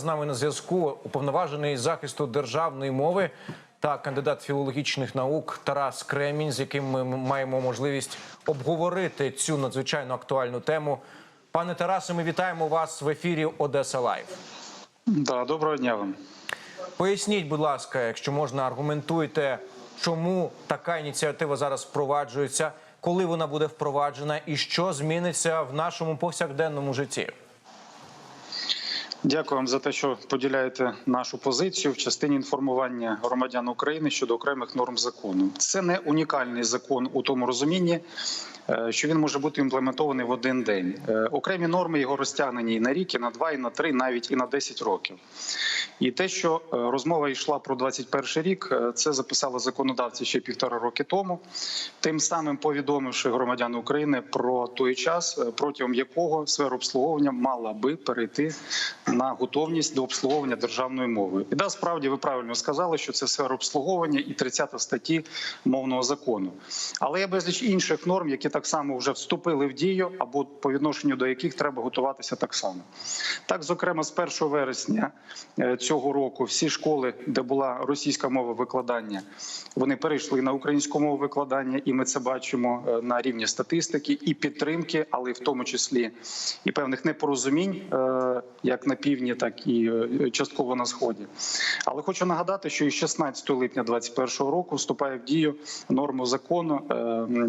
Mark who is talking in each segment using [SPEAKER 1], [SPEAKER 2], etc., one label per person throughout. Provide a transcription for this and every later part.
[SPEAKER 1] З нами на зв'язку уповноважений захисту державної мови та кандидат філологічних наук Тарас Кремінь, з яким ми маємо можливість обговорити цю надзвичайно актуальну тему. Пане Тарасе, ми вітаємо вас в ефірі Одеса Лайв.
[SPEAKER 2] Да, доброго дня вам.
[SPEAKER 1] Поясніть, будь ласка, якщо можна, аргументуйте, чому така ініціатива зараз впроваджується, коли вона буде впроваджена, і що зміниться в нашому повсякденному житті.
[SPEAKER 2] Дякую вам за те, що поділяєте нашу позицію в частині інформування громадян України щодо окремих норм закону. Це не унікальний закон у тому розумінні, е, що він може бути імплементований в один день. Е, Окремі норми його розтягнені і на рік, і на два, і на три, навіть і на 10 років. І те, що е, розмова йшла про 21 рік, це записали законодавці ще півтора роки тому, тим самим повідомивши громадян України про той час, протягом якого сфера обслуговування мала би перейти на готовність до обслуговування державною мовою. І да, справді ви правильно сказали, що це сфера обслуговування і 30 статті мовного закону. Але є безліч інших норм, які так само вже вступили в дію, або по відношенню до яких треба готуватися так само. Так, зокрема, з 1 вересня е, цього року всі школи, де була російська мова викладання, вони перейшли на українську мову викладання, і ми це бачимо е, на рівні статистики і підтримки, але в тому числі і певних непорозумінь, е, як на півдні, так і е, частково на сході. Але хочу нагадати, що із 16 липня 2021 року вступає в дію норму закону, е,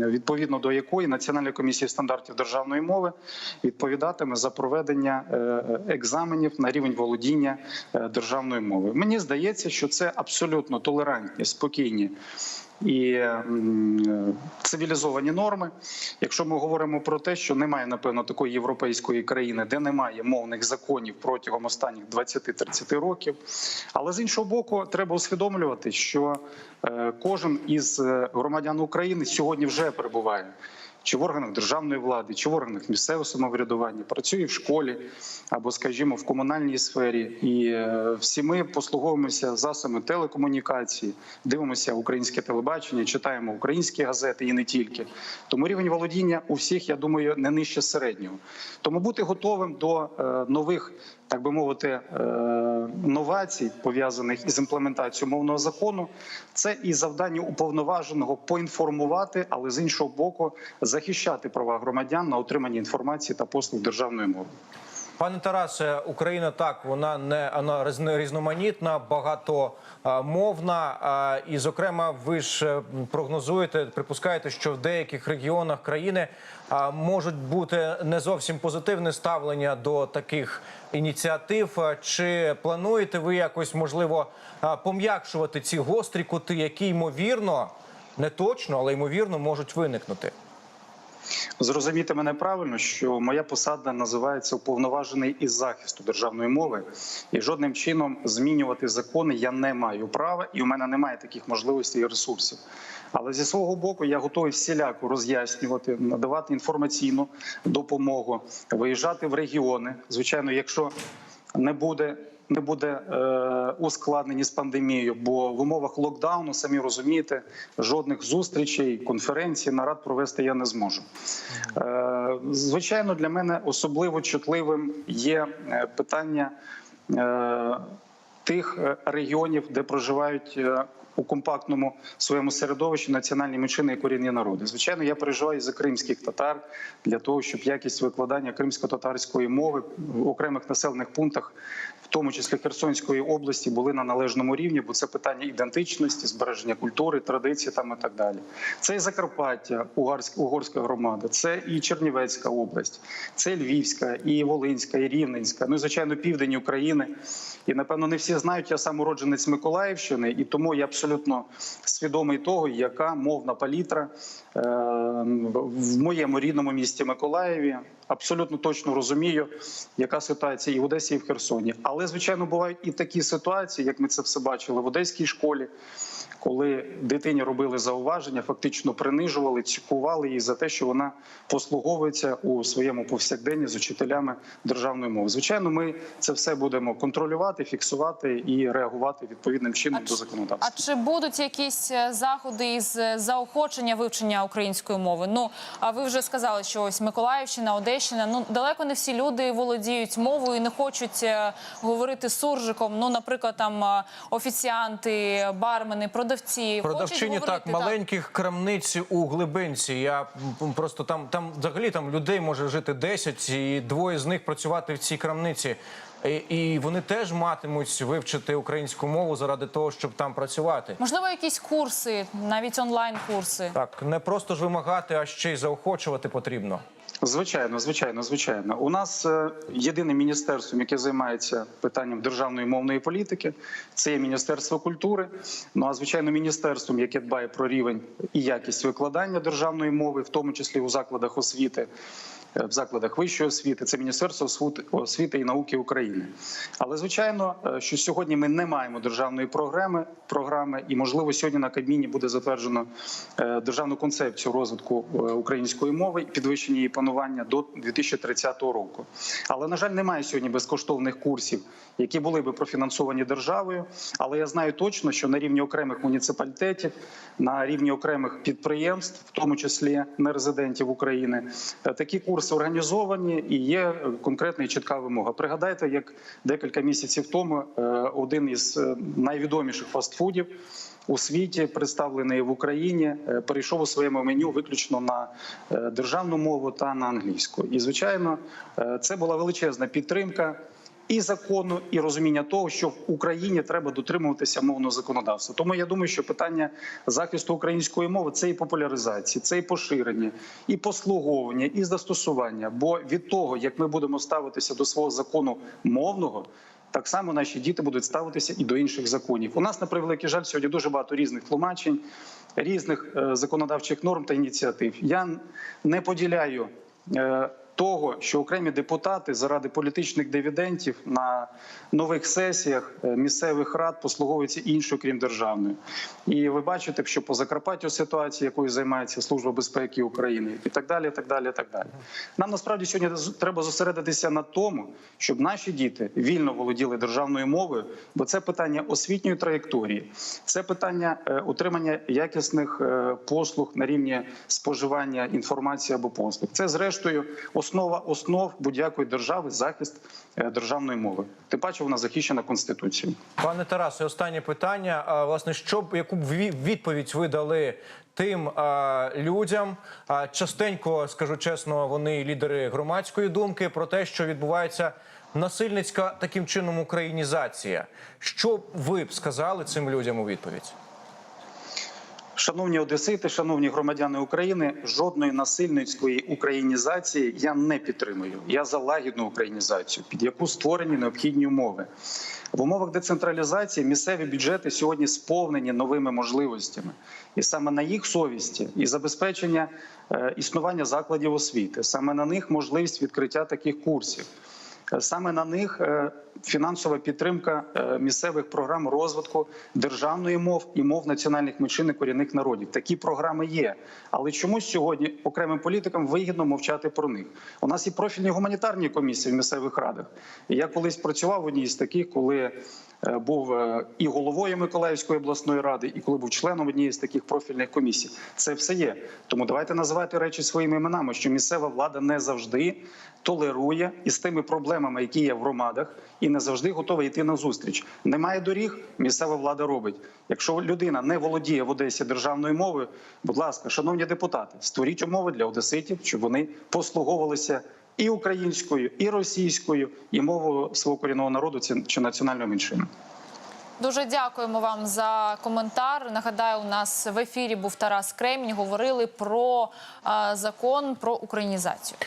[SPEAKER 2] відповідно до якої Національна комісія стандартів державної мови відповідатиме за проведення е, екзаменів на рівень володіння державною мовою. Мені здається, що це абсолютно толерантні, спокійні. І цивілізовані норми. Якщо ми говоримо про те, що немає напевно такої європейської країни, де немає мовних законів протягом останніх 20-30 років. Але з іншого боку, треба усвідомлювати, що е, кожен із е, громадян України сьогодні вже перебуває. Чи в органах державної влади, чи в органах місцевого самоврядування, працює в школі або, скажімо, в комунальній сфері, і е, всі ми послуговуємося засобами телекомунікації, дивимося українське телебачення, читаємо українські газети і не тільки. Тому рівень володіння у всіх, я думаю, не нижче середнього. Тому бути готовим до е, нових, так би мовити, е, новацій пов'язаних із імплементацією мовного закону, це і завдання уповноваженого поінформувати, але з іншого боку, захищати права громадян на отримання інформації та послуг державної мови.
[SPEAKER 1] Пане Тарасе, Україна так вона не вона різноманітна, багатомовна. І, зокрема, ви ж е, прогнозуєте, припускаєте, що в деяких регіонах країни можуть бути не зовсім позитивне ставлення до таких ініціатив. Чи плануєте ви якось можливо пом'якшувати ці гострі кути, які ймовірно не точно, але ймовірно можуть виникнути?
[SPEAKER 2] Зрозумійте мене правильно, що моя посада називається уповноважений із захисту державної мови, і жодним чином змінювати закони я не маю права, і у мене немає таких можливостей і ресурсів. Але зі свого боку я готовий всіляко роз'яснювати, надавати інформаційну допомогу, виїжджати в регіони. Звичайно, якщо не буде. Не буде е, ускладнені з пандемією, бо в умовах локдауну, самі розумієте, жодних зустрічей, конференцій, нарад провести я не зможу. Е, звичайно, для мене особливо чутливим є е, питання е, тих е, регіонів, де проживають. е, У компактному своєму середовищі національні меншини і корінні народи. Звичайно, я переживаю за кримських татар для того, щоб якість викладання кримсько-татарської мови в окремих населених пунктах, в тому числі Херсонської області, були на належному рівні, бо це питання ідентичності, збереження культури, традицій там і так далі. Це і Закарпаття, Угарська, Угорська громада, це і Чернівецька область, це і Львівська, і Волинська, і Рівненська. Ну і звичайно, південь України. І напевно не всі знають, я сам уродженець Миколаївщини, і тому я абсолютно свідомий того, яка мовна палітра е, в моєму рідному місті Миколаєві. Абсолютно точно розумію, яка ситуація і в Одесі, і в Херсоні. Але звичайно бувають і такі ситуації, як ми це все бачили в одеській школі, коли дитині робили зауваження, фактично принижували, цькували її за те, що вона послуговується у своєму повсякденні з учителями державної мови. Звичайно, ми це все будемо контролювати, фіксувати і реагувати відповідним чином
[SPEAKER 3] А
[SPEAKER 2] до законодавства.
[SPEAKER 3] А чи будуть якісь е, заходи із е, заохочення вивчення української мови? Ну а ви вже сказали, що ось Миколаївщина, Одещина. Ну далеко не всі люди володіють мовою, і не хочуть е, говорити суржиком. Ну, наприклад, там офіціанти, бармени, продавці
[SPEAKER 1] Продавчині так маленьких крамниць у глибинці. Я просто там там взагалі там людей може жити 10, і двоє з них працювати в цій крамниці. І, і вони теж матимуть вивчити українську мову заради того, щоб там працювати.
[SPEAKER 3] Можливо, якісь курси, навіть онлайн-курси.
[SPEAKER 1] Так не просто ж вимагати, а ще й заохочувати потрібно.
[SPEAKER 2] Звичайно, звичайно, звичайно. У нас єдине міністерство, яке займається питанням державної мовної політики, це є Міністерство культури. Ну а звичайно, міністерством, яке дбає про рівень і якість викладання державної мови, в тому числі у закладах освіти. В закладах вищої освіти це Міністерство освіти- і науки України. Але звичайно, е, що сьогодні ми не маємо державної програми, програми, і можливо сьогодні на Кабміні буде затверджено е, державну концепцію розвитку е, української мови і підвищення її панування до 2030 року. Але на жаль, немає сьогодні безкоштовних курсів, які були би профінансовані державою. Але я знаю точно, що на рівні окремих муніципалітетів, на рівні окремих підприємств, в тому числі нерезидентів України, такі курси організовані і є конкретна і чітка вимога. Пригадайте, як декілька місяців тому е, один із е, найвідоміших фастфудів у світі, представлений в Україні, е, перейшов у своєму меню виключно на державну мову та на англійську. І звичайно, це була величезна підтримка. І закону, і розуміння того, що в Україні треба дотримуватися мовного законодавства. Тому я думаю, що питання захисту української мови це і популяризація, це і поширення, і послуговування, і застосування. Бо від того, як ми будемо ставитися до свого закону мовного, так само наші діти будуть ставитися і до інших законів. У нас на превеликий жаль сьогодні дуже багато різних тлумачень, різних е, законодавчих норм та ініціатив. Я не поділяю. Того, що окремі депутати заради політичних дивідендів на нових сесіях е, місцевих рад послуговуються іншою, крім державної, і ви бачите, що по Закарпаттю ситуація, якою займається Служба безпеки України, і так далі. так далі, так далі. Нам насправді сьогодні треба зосередитися на тому, щоб наші діти вільно володіли державною мовою, бо це питання освітньої траєкторії, це питання е, утримання якісних е, послуг на рівні споживання інформації або послуг. Це зрештою основа основ будь-якої держави захист е, державної мови. Тим паче вона захищена конституцією.
[SPEAKER 1] Пане Тарасе, останнє питання. Власне, що яку б відповідь ви дали тим людям? Частенько скажу чесно, вони лідери громадської думки про те, що відбувається насильницька таким чином українізація. Що ви б сказали цим людям у відповідь?
[SPEAKER 2] Шановні одесити, шановні громадяни України, жодної насильницької українізації я не підтримую. Я за лагідну українізацію, під яку створені необхідні умови. В умовах децентралізації місцеві бюджети сьогодні сповнені новими можливостями, і саме на їх совісті і забезпечення е, існування закладів освіти, саме на них можливість відкриття таких курсів. Е, Саме на них е, фінансова підтримка е, місцевих програм розвитку державної мов і мов національних меншин і корінних народів. Такі програми є. Але чомусь сьогодні окремим політикам вигідно мовчати про них. У нас є профільні гуманітарні комісії в місцевих радах. Я колись працював в одній з таких, коли е, був е, і головою Миколаївської обласної ради, і коли був членом однієї з таких профільних комісій. Це все є. Тому давайте називати речі своїми іменами, що місцева влада не завжди толерує із тими проблемами, які є в громадах, і не завжди готова йти на зустріч. Немає доріг, місцева влада робить. Якщо людина не володіє в Одесі державною мовою, будь ласка, шановні депутати, створіть умови для одеситів, щоб вони послуговувалися і українською, і російською, і мовою свого корінного народу чи національної меншини.
[SPEAKER 3] Дуже дякуємо вам за коментар. Нагадаю, у нас в ефірі був Тарас Кремінь. Говорили про закон про українізацію.